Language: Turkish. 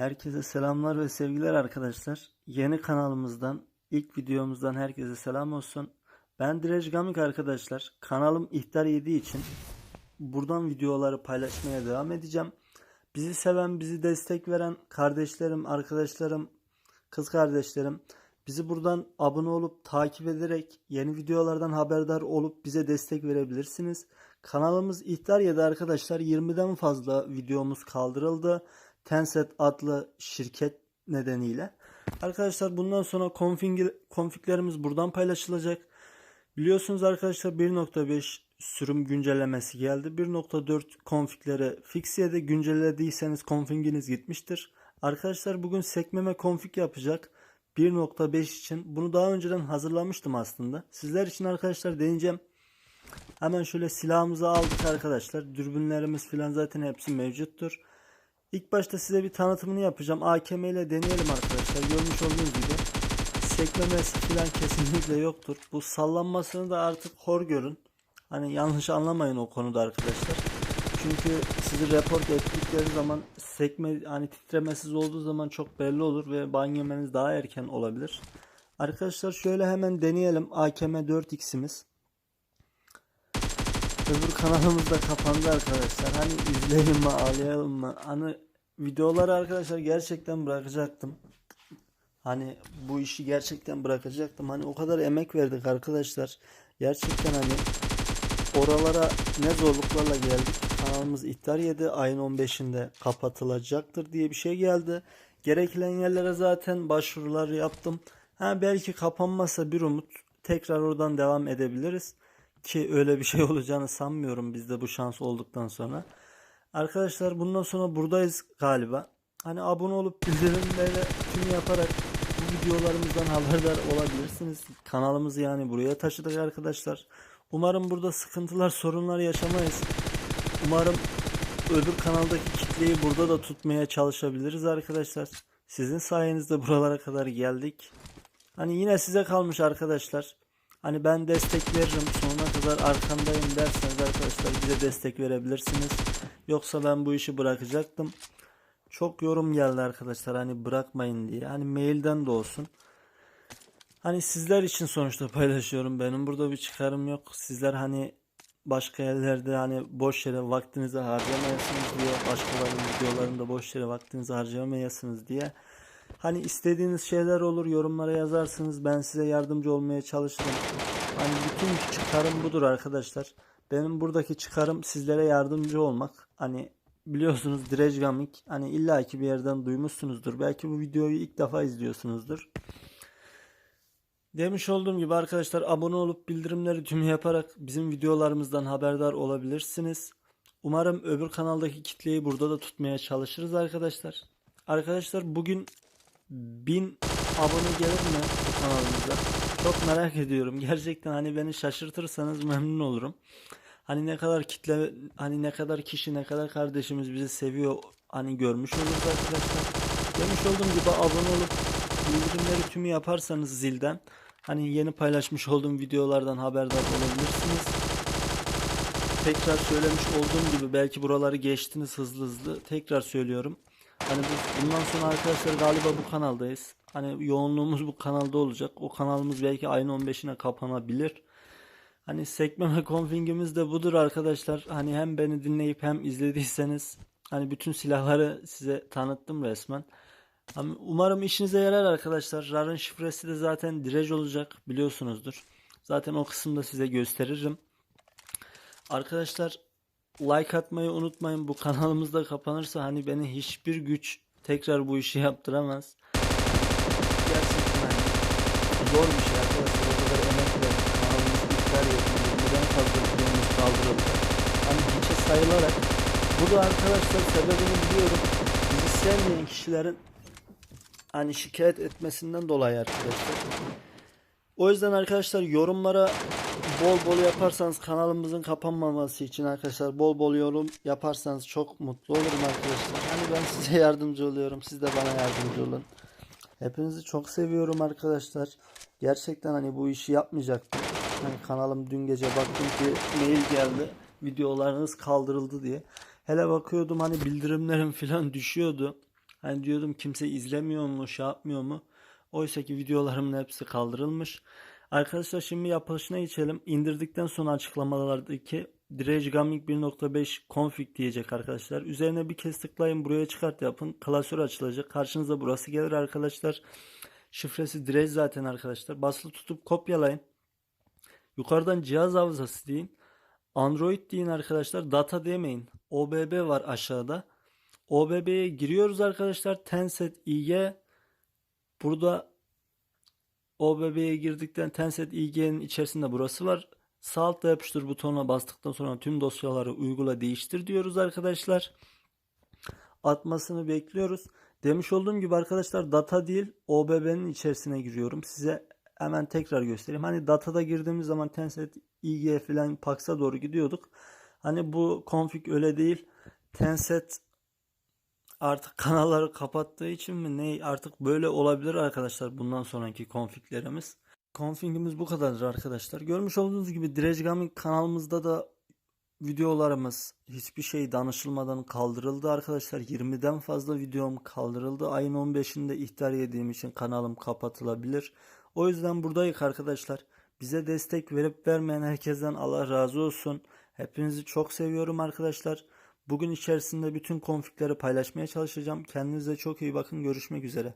Herkese selamlar ve sevgiler arkadaşlar. Yeni kanalımızdan, ilk videomuzdan herkese selam olsun. Ben Direj Gamik arkadaşlar. Kanalım ihtar yediği için buradan videoları paylaşmaya devam edeceğim. Bizi seven, bizi destek veren kardeşlerim, arkadaşlarım, kız kardeşlerim bizi buradan abone olup takip ederek yeni videolardan haberdar olup bize destek verebilirsiniz. Kanalımız ihtar yedi arkadaşlar. 20'den fazla videomuz kaldırıldı. Tencent adlı şirket nedeniyle. Arkadaşlar bundan sonra config, configlerimiz buradan paylaşılacak. Biliyorsunuz arkadaşlar 1.5 sürüm güncellemesi geldi. 1.4 configleri fixiyede güncellediyseniz configiniz gitmiştir. Arkadaşlar bugün sekmeme config yapacak. 1.5 için. Bunu daha önceden hazırlamıştım aslında. Sizler için arkadaşlar deneyeceğim. Hemen şöyle silahımızı aldık arkadaşlar. Dürbünlerimiz falan zaten hepsi mevcuttur. İlk başta size bir tanıtımını yapacağım. AKM ile deneyelim arkadaşlar. Görmüş olduğunuz gibi sekmemesi falan kesinlikle yoktur. Bu sallanmasını da artık hor görün. Hani yanlış anlamayın o konuda arkadaşlar. Çünkü sizi report ettikleri zaman sekme hani titremesiz olduğu zaman çok belli olur ve ban yemeniz daha erken olabilir. Arkadaşlar şöyle hemen deneyelim. AKM 4X'imiz. Öbür kanalımız da kapandı arkadaşlar. Hani izleyelim mi ağlayalım mı? Hani videoları arkadaşlar gerçekten bırakacaktım. Hani bu işi gerçekten bırakacaktım. Hani o kadar emek verdik arkadaşlar. Gerçekten hani oralara ne zorluklarla geldik. Kanalımız ihtar yedi. Ayın 15'inde kapatılacaktır diye bir şey geldi. Gerekli yerlere zaten başvurular yaptım. Ha belki kapanmazsa bir umut tekrar oradan devam edebiliriz. Ki öyle bir şey olacağını sanmıyorum bizde bu şans olduktan sonra. Arkadaşlar bundan sonra buradayız galiba. Hani abone olup bildirimleri tüm yaparak bu videolarımızdan haberdar olabilirsiniz. Kanalımızı yani buraya taşıdık arkadaşlar. Umarım burada sıkıntılar, sorunlar yaşamayız. Umarım öbür kanaldaki kitleyi burada da tutmaya çalışabiliriz arkadaşlar. Sizin sayenizde buralara kadar geldik. Hani yine size kalmış arkadaşlar. Hani ben destek veririm sonuna kadar arkandayım derseniz arkadaşlar bize destek verebilirsiniz. Yoksa ben bu işi bırakacaktım. Çok yorum geldi arkadaşlar hani bırakmayın diye. Hani mailden de olsun. Hani sizler için sonuçta paylaşıyorum. Benim burada bir çıkarım yok. Sizler hani başka yerlerde hani boş yere vaktinizi harcamayasınız diye başkalarının videolarında boş yere vaktinizi harcamayasınız diye Hani istediğiniz şeyler olur yorumlara yazarsınız ben size yardımcı olmaya çalışırım. Hani bütün çıkarım budur arkadaşlar. Benim buradaki çıkarım sizlere yardımcı olmak. Hani biliyorsunuz Direj Gamik hani illaki bir yerden duymuşsunuzdur. Belki bu videoyu ilk defa izliyorsunuzdur. Demiş olduğum gibi arkadaşlar abone olup bildirimleri tüm yaparak bizim videolarımızdan haberdar olabilirsiniz. Umarım öbür kanaldaki kitleyi burada da tutmaya çalışırız arkadaşlar. Arkadaşlar bugün 1000 abone gelir mi kanalımıza? Çok merak ediyorum. Gerçekten hani beni şaşırtırsanız memnun olurum. Hani ne kadar kitle, hani ne kadar kişi, ne kadar kardeşimiz bizi seviyor hani görmüş oluruz arkadaşlar. Demiş olduğum gibi abone olup bildirimleri tümü yaparsanız zilden hani yeni paylaşmış olduğum videolardan haberdar olabilirsiniz. Tekrar söylemiş olduğum gibi belki buraları geçtiniz hızlı hızlı. Tekrar söylüyorum. Hani biz bundan sonra arkadaşlar galiba bu kanaldayız. Hani yoğunluğumuz bu kanalda olacak. O kanalımız belki ayın 15'ine kapanabilir. Hani sekmeme konfigimiz de budur arkadaşlar. Hani hem beni dinleyip hem izlediyseniz hani bütün silahları size tanıttım resmen. Hani umarım işinize yarar arkadaşlar. RAR'ın şifresi de zaten direj olacak biliyorsunuzdur. Zaten o kısımda size gösteririm. Arkadaşlar like atmayı unutmayın. Bu kanalımızda kapanırsa hani beni hiçbir güç tekrar bu işi yaptıramaz. Gerçekten hani zor bir şey arkadaşlar. O kadar emek verdik. Kanalımız iptal. Neden fazla videomuz kaldırıldı. Hani hiçe sayılarak. Bu da arkadaşlar sebebini biliyorum. Bizi sevmeyen kişilerin hani şikayet etmesinden dolayı arkadaşlar. O yüzden arkadaşlar yorumlara bol bol yaparsanız kanalımızın kapanmaması için arkadaşlar bol bol yorum yaparsanız çok mutlu olurum arkadaşlar. Hani ben size yardımcı oluyorum. Siz de bana yardımcı olun. Hepinizi çok seviyorum arkadaşlar. Gerçekten hani bu işi yapmayacaktım. Hani kanalım dün gece baktım ki mail geldi. Videolarınız kaldırıldı diye. Hele bakıyordum hani bildirimlerim falan düşüyordu. Hani diyordum kimse izlemiyor mu, şey yapmıyor mu? Oysa ki videolarımın hepsi kaldırılmış. Arkadaşlar şimdi yapılışına geçelim. İndirdikten sonra açıklamalardaki Dredge Gaming 1.5 config diyecek arkadaşlar. Üzerine bir kez tıklayın. Buraya çıkart yapın. Klasör açılacak. Karşınıza burası gelir arkadaşlar. Şifresi Dredge zaten arkadaşlar. Basılı tutup kopyalayın. Yukarıdan cihaz hafızası deyin. Android deyin arkadaşlar. Data demeyin. OBB var aşağıda. OBB'ye giriyoruz arkadaşlar. Tencent IG. Burada OBB'ye girdikten Tencent IG'nin içerisinde burası var. Sağ altta yapıştır butonuna bastıktan sonra tüm dosyaları uygula değiştir diyoruz arkadaşlar. Atmasını bekliyoruz. Demiş olduğum gibi arkadaşlar data değil OBB'nin içerisine giriyorum. Size hemen tekrar göstereyim. Hani datada girdiğimiz zaman Tencent IG falan Pax'a doğru gidiyorduk. Hani bu config öyle değil. Tencent artık kanalları kapattığı için mi ne artık böyle olabilir arkadaşlar bundan sonraki konfiglerimiz. Configimiz bu kadardır arkadaşlar. Görmüş olduğunuz gibi Dredge Gaming kanalımızda da videolarımız hiçbir şey danışılmadan kaldırıldı arkadaşlar. 20'den fazla videom kaldırıldı. Ayın 15'inde ihtar yediğim için kanalım kapatılabilir. O yüzden buradayız arkadaşlar. Bize destek verip vermeyen herkesten Allah razı olsun. Hepinizi çok seviyorum arkadaşlar. Bugün içerisinde bütün konfigleri paylaşmaya çalışacağım. Kendinize çok iyi bakın. Görüşmek üzere.